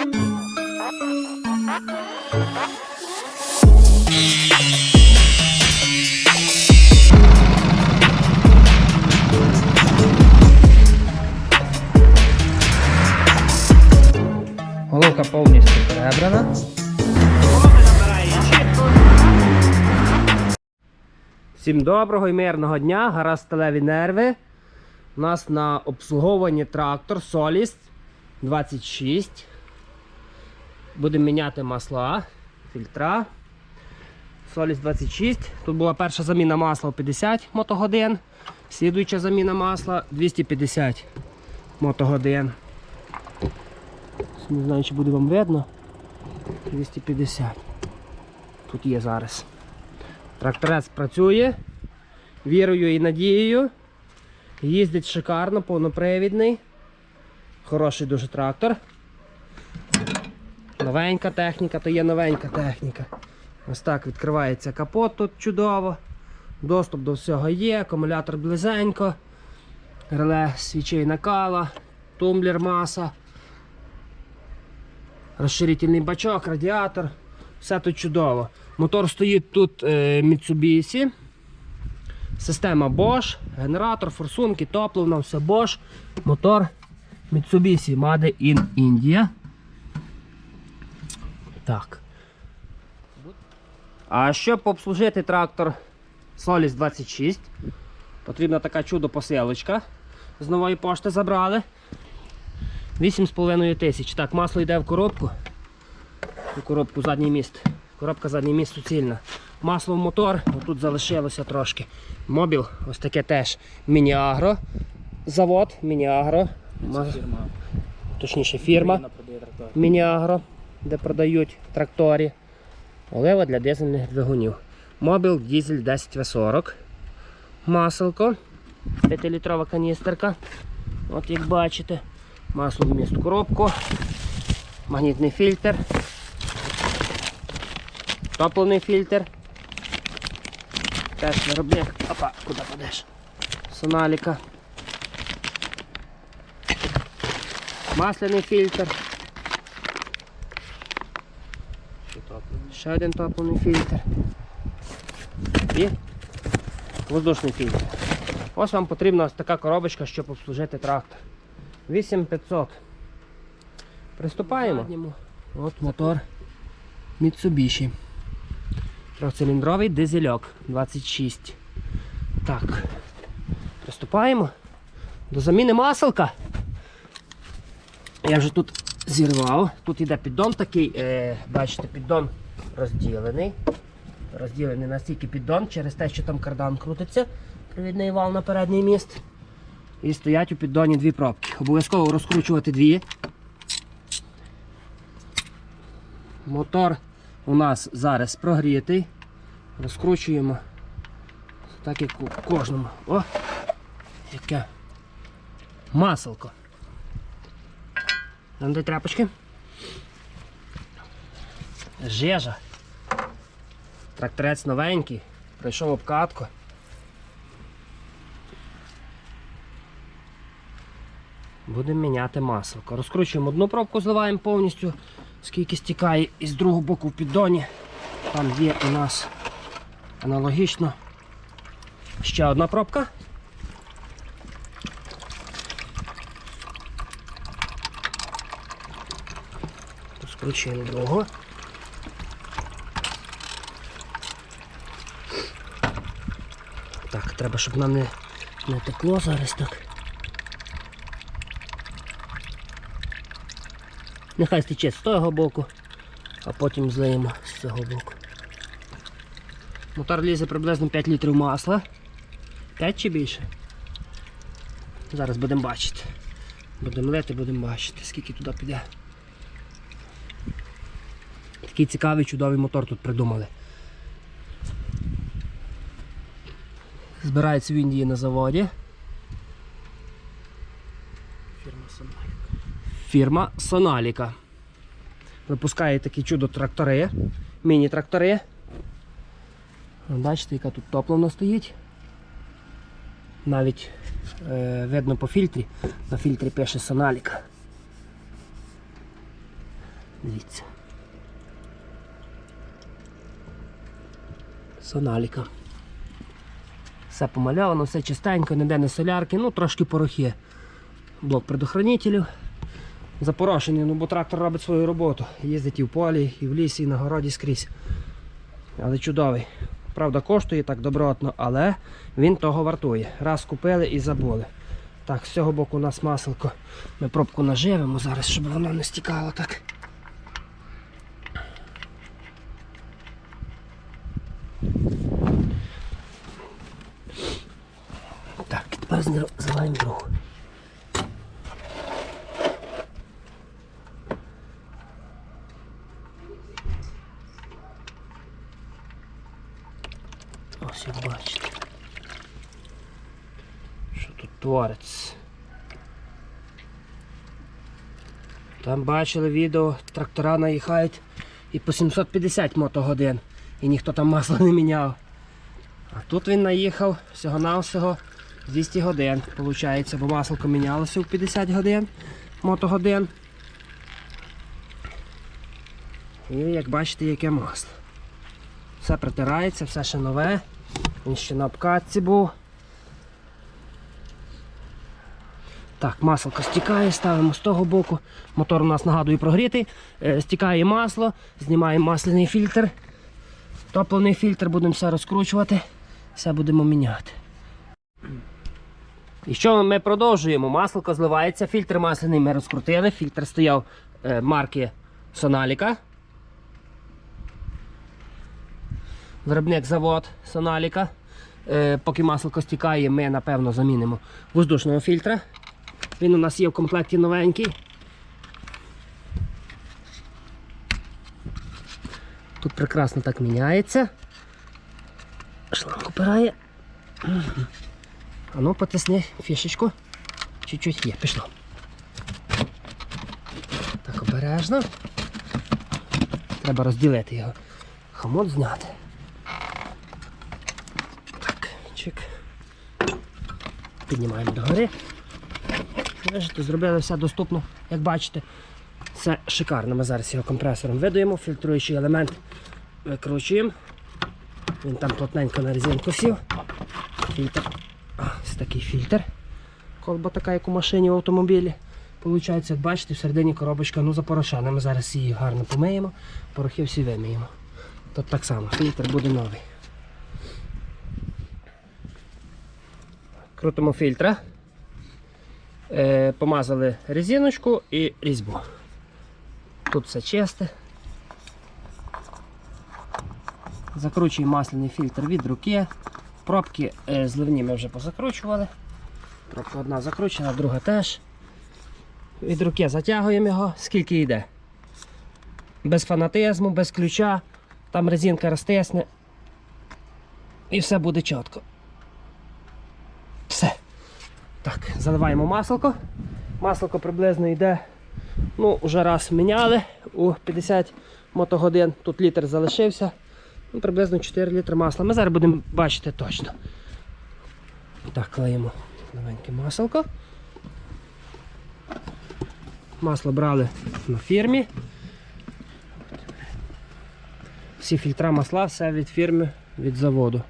Головка повністю перебрана. Всім доброго і мирного дня, гаразд сталеві нерви. У нас на обслуговуванні трактор Solis 26. Будемо міняти масла, фільтра. Solis 26. Тут була перша заміна масла в 50 мотогодин. Слідуюча заміна масла 250 мотогодин. Не знаю, чи буде вам видно. 250. Тут є зараз. Тракторець працює. Вірою і надією. Їздить шикарно, повнопривідний. Хороший дуже трактор. Новенька техніка, то є новенька техніка. Ось так відкривається капот тут чудово. Доступ до всього є, акумулятор близенько, реле свічей накала, тумблер маса, розширительний бачок, радіатор. Все тут чудово. Мотор стоїть тут е, Mitsubishi. Система Bosch, генератор, форсунки, топливно, все Bosch. Мотор Mitsubishi Made in India. Так. А щоб обслужити трактор Solis 26, потрібна така чудо посилочка. З нової пошти забрали. 8,5 тисяч. Так, масло йде в коробку. У коробку задній міст. Коробка задній міст суцільна. Масло в мотор, тут залишилося трошки. Мобіл, ось таке теж. Міні-агро. Завод, міні-агро. Точніше фірма. Міні-агро, де продають тракторі. Олива для дизельних двигунів. Мобіл дізель 10В40. Маселко. 5-літрова каністерка. От як бачите. Масло вміст в коробку. Магнітний фільтр. Топливний фільтр. Теж виробник. Опа, куди подеш? Соналіка. Масляний фільтр. Так? Ще один топливний фільтр. І воздушний фільтр. Ось вам потрібна ось така коробочка, щоб обслужити трактор. 8500. Приступаємо. От мотор Mitsubishi. Трьохциліндровий дизельок 26. Так. Приступаємо до заміни маселка. Я вже тут зірвав. Тут йде піддон такий, е, бачите, піддон розділений. Розділений настільки піддон через те, що там кардан крутиться, привідний вал на передній міст. І стоять у піддоні дві пробки. Обов'язково розкручувати дві. Мотор у нас зараз прогрітий. Розкручуємо. Так як у кожному. О! Яке маселко. Нам дай тряпочки. Жежа. Тракторець новенький. Пройшов обкатку. Будемо міняти масло. Розкручуємо одну пробку, зливаємо повністю, скільки стікає із другого боку в піддоні. Там є у нас аналогічно ще одна пробка. Розкручуємо другу. Так, треба, щоб нам не, не текло зараз так. Нехай стече з того боку, а потім злиємо з цього боку. Мотор лізе приблизно 5 літрів масла. 5 чи більше? Зараз будемо бачити. Будемо лити, будемо бачити, скільки туди піде. Такий цікавий чудовий мотор тут придумали. Збирається в Індії на заводі. Фірма сама. Фірма Соналіка. Випускає такі чудо трактори, міні-трактори. Бачите, яка тут топлено стоїть. Навіть е, видно по фільтрі. На фільтрі пише Соналіка. Дивіться. Соналіка. Все помальовано, все чистенько, ніде не солярки, ну трошки порохи. Блок предохранителів. Запорошений, ну бо трактор робить свою роботу. Їздить і в полі, і в лісі, і на городі скрізь. Але чудовий. Правда, коштує так добротно, але він того вартує. Раз купили і забули. Так, з цього боку у нас маселко. Ми пробку наживемо зараз, щоб воно не стікало. Так, тепер зливаємо другу. Ось як бачите. Що тут твориться? Там бачили відео, трактора наїхають і по 750 мотогодин. І ніхто там масло не міняв. А тут він наїхав всього-навсього 200 годин, виходить, бо масло мінялося в 50 годин, мотогодин. І як бачите, яке масло. Все притирається, все ще нове. Він ще на обкатці був. Так, масло стікає, ставимо з того боку. Мотор у нас нагадую прогрітий. Е, Стікає масло, знімаємо масляний фільтр. Топливний фільтр, будемо все розкручувати, все будемо міняти. І що ми продовжуємо? Масло зливається, фільтр масляний ми розкрутили. Фільтр стояв е, марки Соналіка. Виробник завод Соналіка. Е, поки масло стікає, ми напевно замінимо воздушного фільтра. Він у нас є в комплекті новенький. Тут прекрасно так міняється. Шланг опирає. А ну потисни фішечку. Чуть-чуть є, пішло. Так, обережно. Треба розділити його. Хомот зняти. Чик. Піднімаємо догори. Бачите, зробили все доступно, як бачите. Це шикарно. Ми зараз його компресором видуємо, фільтруючий елемент викручуємо. Він там плотненько на резинку сів. Фільтр. Ось такий фільтр. Колба така, як у машині в автомобілі. Получається, як бачите, всередині коробочка ну, запорошена. Ми зараз її гарно помиємо, порохи всі вимиємо. Тут так само, фільтр буде новий. Крутимо фільтра. Е, помазали резиночку і різьбу. Тут все чисте. Закручуємо масляний фільтр від руки. Пробки е, зливні ми вже позакручували. Пробка одна закручена, друга теж. Від руки затягуємо його, скільки йде. Без фанатизму, без ключа. Там резинка розтисне. І все буде чітко. Все. Так, заливаємо масло. Масло приблизно йде. Ну, вже раз міняли у 50 мотогодин. Тут літр залишився. Ну, приблизно 4 літри масла. Ми зараз будемо бачити точно. Так, клеїмо новеньке масло. Масло брали на фірмі. Всі фільтра масла, все від фірми, від заводу.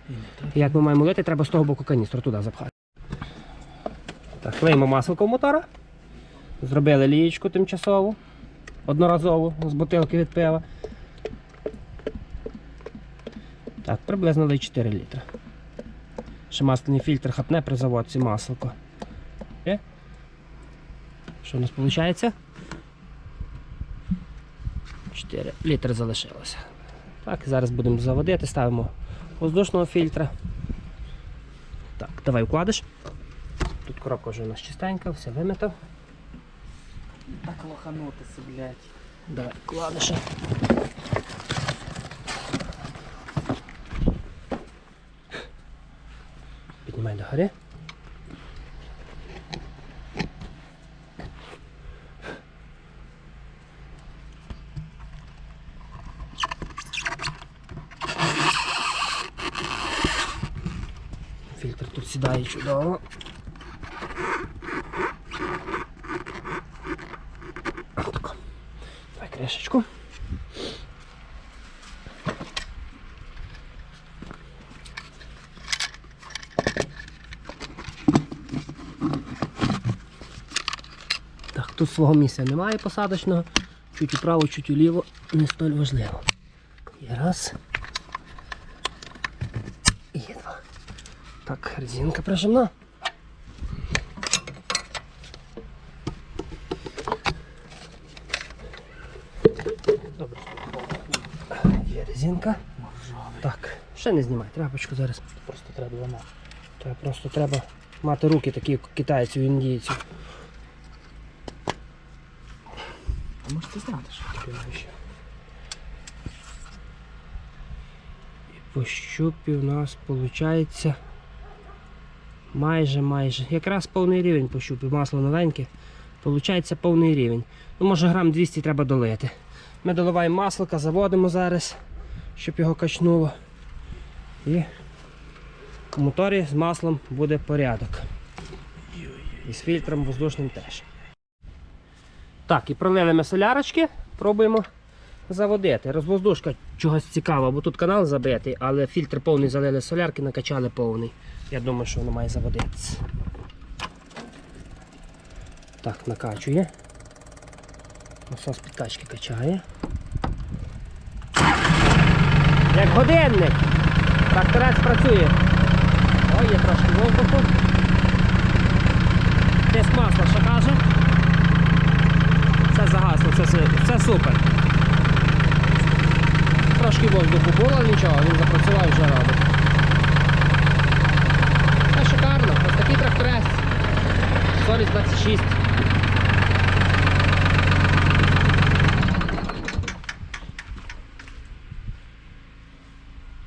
Як ми маємо лити, треба з того боку каністру туди запхати. Так, клеїмо масло мотора. Зробили лієчку тимчасову, одноразову з бутилки від пива. Так, приблизно дає 4 літри. Ще масляний фільтр хапне при заводці масло. Є? Що у нас виходить? 4 літри залишилося. Так, зараз будемо заводити, ставимо воздушного фільтра. Так, давай вкладиш. Коробка вже у нас чистенька, все вимито. Так лоханутися, блядь. Давай вкладиш. Піднімай до гори. Фільтр тут сідає чудово. Отако. Давай кришечку. Так, тут свого місця немає посадочного. Чуть управо, чуть уліво, не столь важливо. І раз. І два. Так, резинка прижимна. Є резинка. Так, ще не знімай, тряпочку зараз. Просто треба двома. Та просто треба мати руки такі, як китайців, індійців. А можете знати, що таке навіщо? І по нас виходить майже майже. Якраз повний рівень по. Масло новеньке. Получається повний рівень. Ну, може грам 200 треба долити. Ми доливаємо маслика, заводимо зараз, щоб його качнуло. І в моторі з маслом буде порядок. І з фільтром воздушним теж. Так, і пролили ми солярочки, пробуємо заводити. Розвоздушка чогось цікава, бо тут канал забитий, але фільтр повний залили солярки, накачали повний. Я думаю, що воно має заводитися. Так, накачує. Насос підкачки качає. Як годинник. Тракторець працює. Ой, є трошки воздуху. Тиск масла, що каже? Це це, супер. Трошки воздуху було, нічого, він запрацював вже робить. Це шикарно, ось такий тракторець. Соліс 26.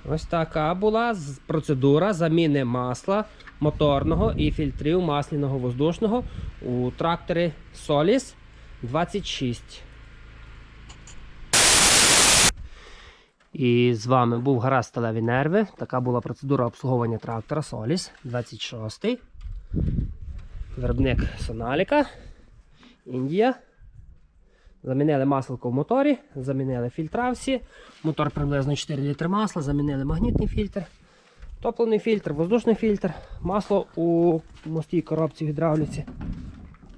Ось така була процедура заміни масла моторного і фільтрів масляного воздушного у тракторі Solis 26. І з вами був гаразд сталеві нерви. Така була процедура обслуговування трактора Solis 26. Виробник Соналіка. Індія. Замінили масло в моторі, замінили фільтра всі. Мотор приблизно 4 літри масла, замінили магнітний фільтр, топливний фільтр, воздушний фільтр, масло у мостій коробці в гідравліці.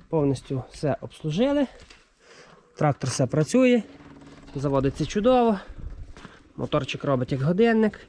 Повністю все обслужили. Трактор все працює, заводиться чудово. Моторчик робить як годинник.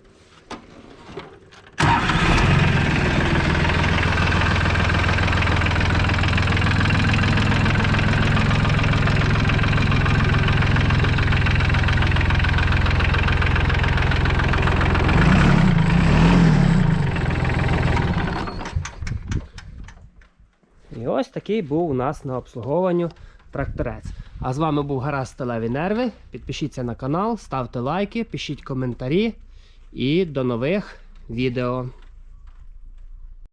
І ось такий був у нас на обслуговуванню тракторець. А з вами був Гаразд Сталеві Нерви. Підпишіться на канал, ставте лайки, пишіть коментарі і до нових відео.